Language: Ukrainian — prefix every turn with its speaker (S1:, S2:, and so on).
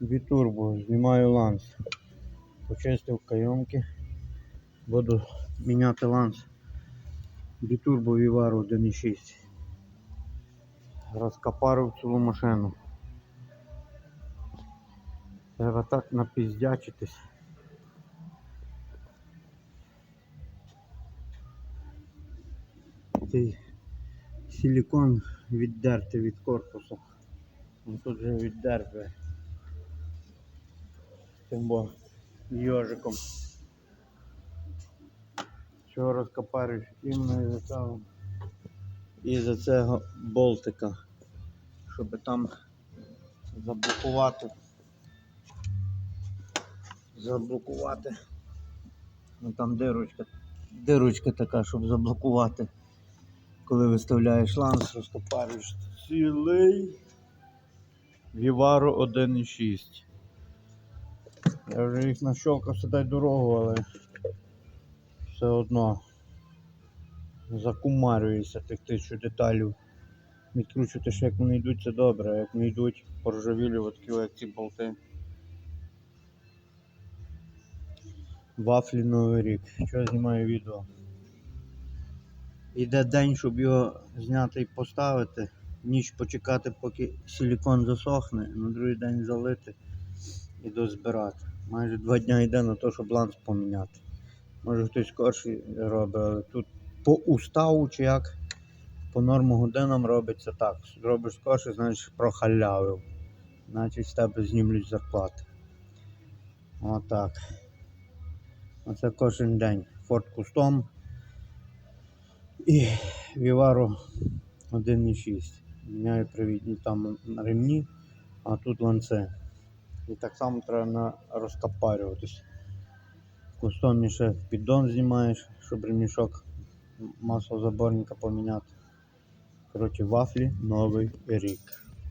S1: бітурбо, знімаю ланц. Почистив кайомки. Буду міняти ланц. Бітурбо Вівару 1.6. Розкапарив цілу машину. Треба так напіздячитись. Цей силікон віддерти від корпусу. Ну, Тут же віддерти. Тим йожиком. Чого розкопарюєш іменно із-за цього. Із-за цього болтика. Щоб там заблокувати. Заблокувати. Ну там дирочка. Дирочка така, щоб заблокувати. Коли виставляєш ланц, розкопарюєш цілий Вівару 1.6. Я вже їх нащолкав сюди дорогу, але все одно закумарюється тих тисячу деталів. Відкручувати ще як вони йдуть, це добре, а як не йдуть поржавілі, от як ці болти. Вафлі Новий рік. Що знімаю відео? Іде день, щоб його зняти і поставити. Ніч почекати, поки силікон засохне, на другий день залити і дозбирати. Майже два дня йде на те, щоб ланц поміняти. Може хтось скорше робить, але тут по уставу чи як по норму годинам робиться так. Зробиш скорше, значить прохалявив. Значить з тебе знімлють зарплати. Отак. Оце кожен день. Ford Custom і Vivaro 1.6. Міняю привідні там ремні, а тут ланце. І так само треба розкопарюватись. Кустом ще піддон знімаєш, щоб ремішок маслозаборника поміняти. Коротше, вафлі новий рік.